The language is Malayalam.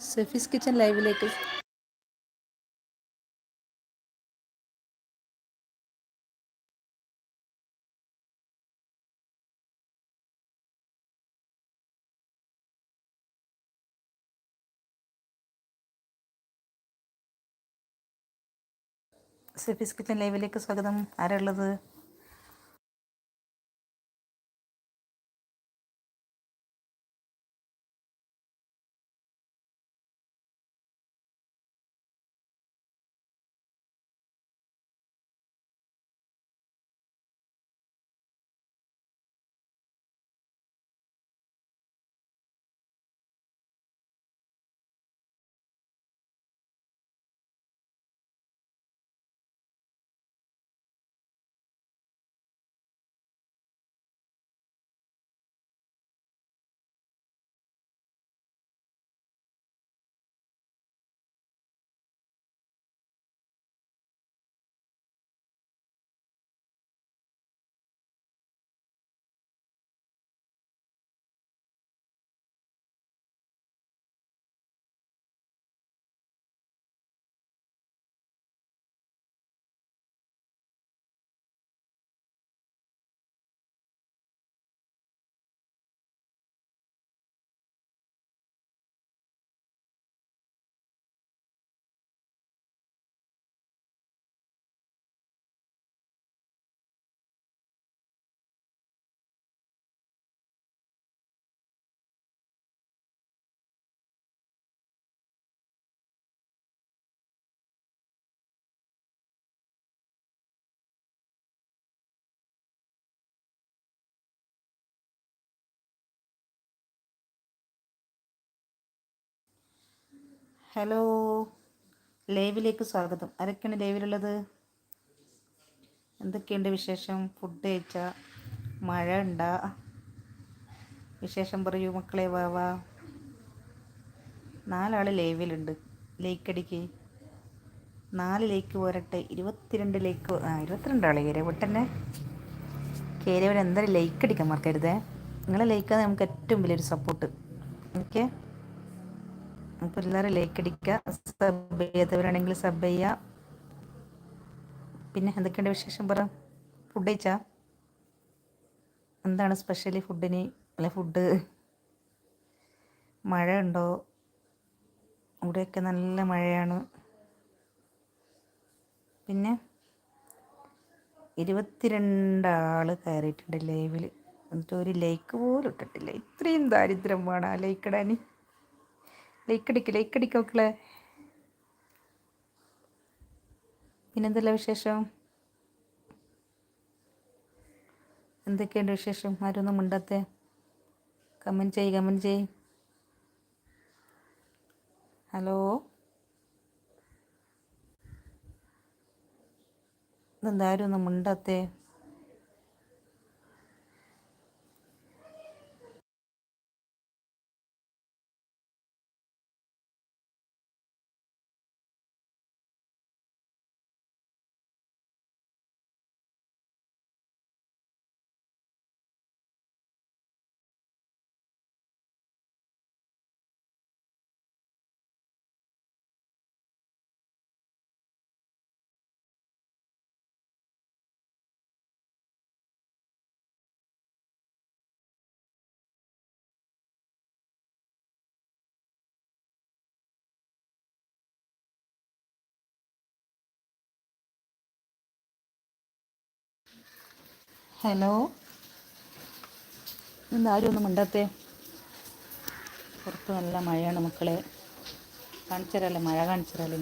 സെഫീസ് കിച്ചൻ ലൈവിലേക്ക് സെഫീസ് കിച്ചൻ ലൈവിലേക്ക് സ്വാഗതം. ആരാ ഉള്ളത്? ഹലോ. ലൈവിലേക്ക് സ്വാഗതം. ആരൊക്കെയാണ് ലൈവിലുള്ളത്? എന്തൊക്കെയുണ്ട് വിശേഷം? ഫുഡ് കഴിച്ച? മഴ ഉണ്ടാ? വിശേഷം പറയൂ മക്കളെ വാ വാ. നാലാൾ ലൈവിലുണ്ട്. ലേക്ക് അടിക്ക് നാല് ലേക്ക് പോരട്ടെ. ഇരുപത്തിരണ്ട് ലേക്ക് ആ ഇരുപത്തിരണ്ട് ആളെ കയറിയ പൊട്ടന്നെ കയറിയവർ എന്തായാലും ലൈക്ക് അടിക്കാൻ മറക്കരുതേ. നിങ്ങളെ ലൈക്കാണ് നമുക്ക് ഏറ്റവും വലിയൊരു സപ്പോർട്ട് ഓക്കെ? അപ്പോൾ ലൈക്ക് അടിക്കുക സബ് ചെയ്യാത്തവരാണെങ്കിൽ സബ് ചെയ്യുക. പിന്നെ എന്തൊക്കെയുണ്ട് വിശേഷം പറ? ഫുഡ് കഴിച്ചാ? എന്താണ് സ്പെഷ്യലി ഫുഡിന് അല്ല ഫുഡ് മഴ ഉണ്ടോ ഇവിടെയൊക്കെ നല്ല മഴയാണ്. പിന്നെ ഇരുപത്തിരണ്ട് ആൾ കയറിയിട്ടുണ്ട് ലൈവിൽ എന്നിട്ട് ഒരു ലൈക്ക് പോലും ഇട്ടിട്ടില്ല. ഇത്രയും ദാരിദ്ര്യം വേണം ആ ലൈക്ക് ഇടാൻ ലൈക്ക് അടിക്ക് ലൈക്ക് അടിക്കും മക്കളെ. പിന്നെന്തല്ല വിശേഷം? എന്തൊക്കെയുണ്ട് വിശേഷം? ആരൊന്നും മിണ്ടത്തെ? കമന്റ് ചെയ് കമന്റ് ചെയ് ഹലോ? ഇതെന്താരും ഒന്നും മിണ്ടാത്തേ? ഹലോ. എന്താരും ഒന്നും മിണ്ടത്തെ? പുറത്ത് നല്ല മഴയാണ് മക്കളെ. കാണിച്ചതരല്ലേ മഴ കാണിച്ചതരല്ലേ